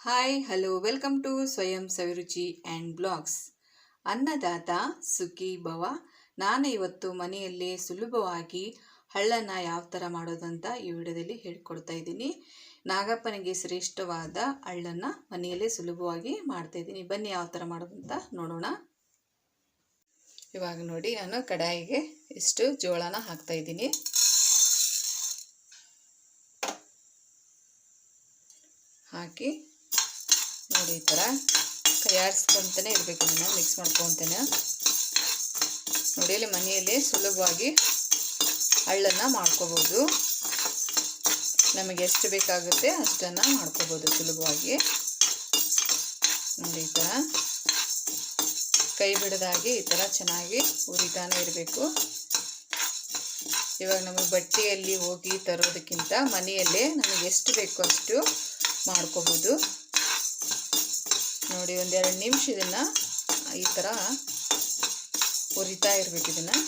Hi hello welcome to ಸ್ವಯಂ ಸವಿರುಚಿ and blogs ಅನ್ನದಾತ ಸುಖಿ ಭವ ನಾನು ಇವತ್ತು ಮನೆಯಲ್ಲೇ ಸುಲಭವಾಗಿ ಹಳ್ಳನ್ನು ಯಾವ ಥರ ಮಾಡೋದಂತ ಈ ವಿಡಿಯೋದಲ್ಲಿ ಹೇಳ್ಕೊಡ್ತಾ ಇದ್ದೀನಿ. ನಾಗಪ್ಪನಿಗೆ ಶ್ರೇಷ್ಠವಾದ ಹಳ್ಳನ್ನು ಮನೆಯಲ್ಲೇ ಸುಲಭವಾಗಿ ಮಾಡ್ತಾ ಇದ್ದೀನಿ. ಬನ್ನಿ ಯಾವ ಥರ ಮಾಡೋದಂತ ನೋಡೋಣ. ಇವಾಗ ನೋಡಿ, ನಾನು ಕಡಾಯಿಗೆ ಇಷ್ಟು ಜೋಳನ ಹಾಕ್ತಾ ಇದ್ದೀನಿ. ಹಾಕಿ ನೋಡಿ ಈ ಥರ ಕೈಯಾಡಿಸ್ಕೊಂತಾನೆ ಇರಬೇಕು ನಾನು ಮಿಕ್ಸ್ ಮಾಡ್ಕೊತೇನೆ. ನೋಡಿ ಇಲ್ಲಿ ಮನೆಯಲ್ಲಿ ಸುಲಭವಾಗಿ ಹಳ್ಳನ್ನು ಮಾಡ್ಕೋಬೋದು. ನಮಗೆ ಎಷ್ಟು ಬೇಕಾಗುತ್ತೆ ಅಷ್ಟನ್ನು ಮಾಡ್ಕೋಬೋದು ಸುಲಭವಾಗಿ. ನೋಡಿ ಈ ಥರ. ಕೈ ಬಿಡದಾಗಿ ಈ ಥರ ಚೆನ್ನಾಗಿ ಉರಿತಾನೆ ಇರಬೇಕು. ಇವಾಗ ನಮಗೆ ಬಟ್ಟೆಯಲ್ಲಿ ಹೋಗಿ ತರೋದಕ್ಕಿಂತ ಮನೆಯಲ್ಲೇ ನಮಗೆ ಎಷ್ಟು ಬೇಕೋ ಅಷ್ಟು ಮಾಡ್ಕೋಬೋದು. ನೋಡಿ ಒಂದೆರಡು ನಿಮಿಷ ಇದನ್ನು ಈ ಥರ ಉರಿತಾ ಇರಬೇಕು ಇದನ್ನು.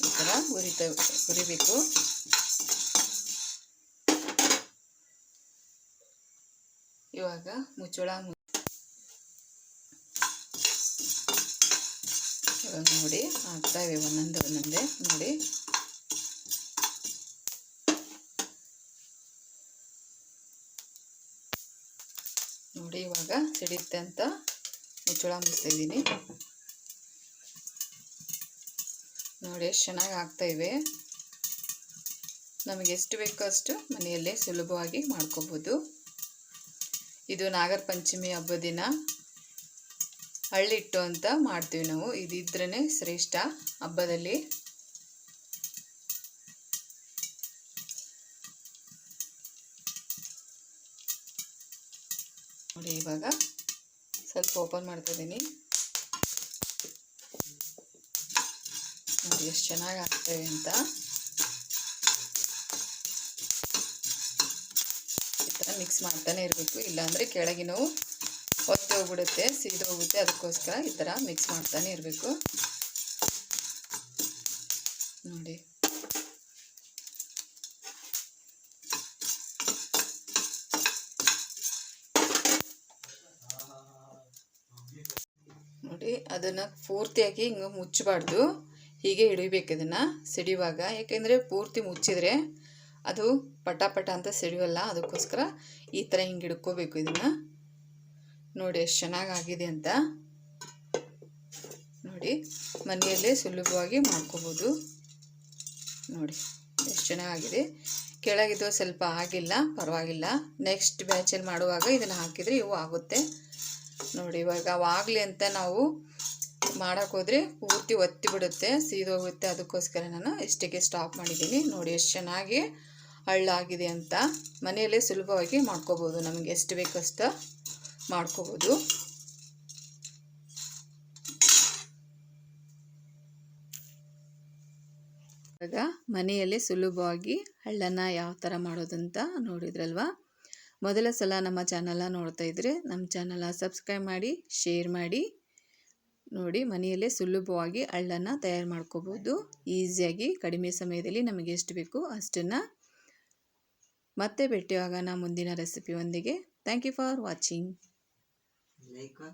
ಈ ಥರ ಹುರಿತ ಉರಿಬೇಕು. ಇವಾಗ ಮುಚ್ಚಳ ಇವಾಗ ನೋಡಿ ಆಗ್ತಾ ಇವೆ ಒಂದೊಂದು, ಒಂದೊಂದೇ. ನೋಡಿ. ನೋಡಿ, ಇವಾಗ ಸಿಡಿಯುತ್ತೆ ಅಂತ ಮುಚ್ಚಳ ಮುಚ್ತಿದ್ದೀನಿ ನೋಡಿ, ಎಷ್ಟು ಚೆನ್ನಾಗಿ ಆಗ್ತಾ ಇವೆ. ನಮಗೆ ಎಷ್ಟು ಬೇಕೋ ಅಷ್ಟು ಮನೆಯಲ್ಲೇ ಸುಲಭವಾಗಿ ಮಾಡ್ಕೋಬೋದು. ಇದು ನಾಗರ ಪಂಚಮಿ ಹಬ್ಬದ ದಿನ. ಹಳ್ಳಿಟ್ಟು ಅಂತ ಮಾಡ್ತೀವಿ ನಾವು. ಇದಿದ್ರೇ ಶ್ರೇಷ್ಠ ಹಬ್ಬದಲ್ಲಿ. ನೋಡಿ ಇವಾಗ ಸ್ವಲ್ಪ ಓಪನ್ ಮಾಡ್ತಾ ಇದ್ದೀನಿ. ನೋಡಿ ಎಷ್ಟು ಚೆನ್ನಾಗಿ ಆಗ್ತವೆ ಅಂತ. ಈ ಥರ ಮಿಕ್ಸ್ ಮಾಡ್ತಾನೆ ಇರಬೇಕು. ಇಲ್ಲಾಂದರೆ ಕೆಳಗಿನವು ಒತ್ತಿ ಹೋಗ್ಬಿಡುತ್ತೆ ಹೋಗುತ್ತೆ ಅದಕ್ಕೋಸ್ಕರ ಈ ಥರ ಮಿಕ್ಸ್ ಮಾಡ್ತಾನೆ ಇರಬೇಕು. ನೋಡಿ. ನೋಡಿ, ಅದನ್ನು ಪೂರ್ತಿಯಾಗಿ ಹಿಂಗೆ ಮುಚ್ಚಬಾರ್ದು. ಹೀಗೆ ಹಿಡಿಬೇಕು ಇದನ್ನು, ಸಿಡಿಯುವಾಗ. ಯಾಕೆಂದರೆ ಪೂರ್ತಿ ಮುಚ್ಚಿದರೆ ಅದು ಪಟ ಅಂತ ಸಿಡಿಯೋಲ್ಲ ಅದಕ್ಕೋಸ್ಕರ ಈ ಥರ ಹಿಂಗೆ ಹಿಡ್ಕೋಬೇಕು ಇದನ್ನು. ನೋಡಿ ಎಷ್ಟು ಚೆನ್ನಾಗಾಗಿದೆ ಅಂತ. ನೋಡಿ, ಮನೆಯಲ್ಲೇ ಸುಲಭವಾಗಿ ಮಾಡ್ಕೋಬೋದು. ನೋಡಿ, ಎಷ್ಟು ಚೆನ್ನಾಗಿದೆ. ಕೆಳಗಿದ್ದು ಸ್ವಲ್ಪ ಆಗಿಲ್ಲ, ಪರವಾಗಿಲ್ಲ. ನೆಕ್ಸ್ಟ್ ಬ್ಯಾಚಲ್ಲಿ ಮಾಡುವಾಗ ಇದನ್ನು ಹಾಕಿದರೆ ಇವು ಆಗುತ್ತೆ. ನೋಡಿ, ಇವಾಗ ಆಗಲಿ ಅಂತ ನಾವು ಮಾಡೋಕ್ಕೋದ್ರೆ ಪೂರ್ತಿ ಒತ್ತಿ ಬಿಡುತ್ತೆ ಸೀದೋಗುತ್ತೆ ಅದಕ್ಕೋಸ್ಕರ ನಾನು ಇಷ್ಟಕ್ಕೆ ಸ್ಟಾಪ್ ಮಾಡಿದ್ದೀನಿ. ನೋಡಿ, ಎಷ್ಟು ಚೆನ್ನಾಗಿ ಹಳ್ಳಾಗಿದೆ ಅಂತ. ಮನೆಯಲ್ಲೇ ಸುಲಭವಾಗಿ ಮಾಡ್ಕೋಬೋದು. ನಮಗೆ ಎಷ್ಟು ಬೇಕಷ್ಟು ಮಾಡ್ಕೋಬೋದು. ಇವಾಗ ಮನೆಯಲ್ಲೇ ಸುಲಭವಾಗಿ ಹಳ್ಳನ ಯಾವ ಥರ ಮಾಡೋದಂತ ನೋಡಿದ್ರಲ್ವಾ? ಮೊದಲ ಸಲ ನಮ್ಮ ಚಾನಲ್ನ ನೋಡ್ತಾ ಇದ್ರೆ ನಮ್ಮ ಚಾನಲ್ನ ಸಬ್ಸ್ಕ್ರೈಬ್ ಮಾಡಿ, ಶೇರ್ ಮಾಡಿ, ನೋಡಿ ಮನೆಯಲ್ಲೇ ಸುಲಭವಾಗಿ ಹಳ್ಳನ ತಯಾರು ಮಾಡ್ಕೋಬೋದು. ಈಸಿಯಾಗಿ ಕಡಿಮೆ ಸಮಯದಲ್ಲಿ ನಮಗೆ ಎಷ್ಟು ಬೇಕು ಅಷ್ಟನ್ನು ಮತ್ತೆ ಭೇಟಿಯಾಗೋಣ ಮುಂದಿನ ರೆಸಿಪಿಯೊಂದಿಗೆ. Thank you for watching like કર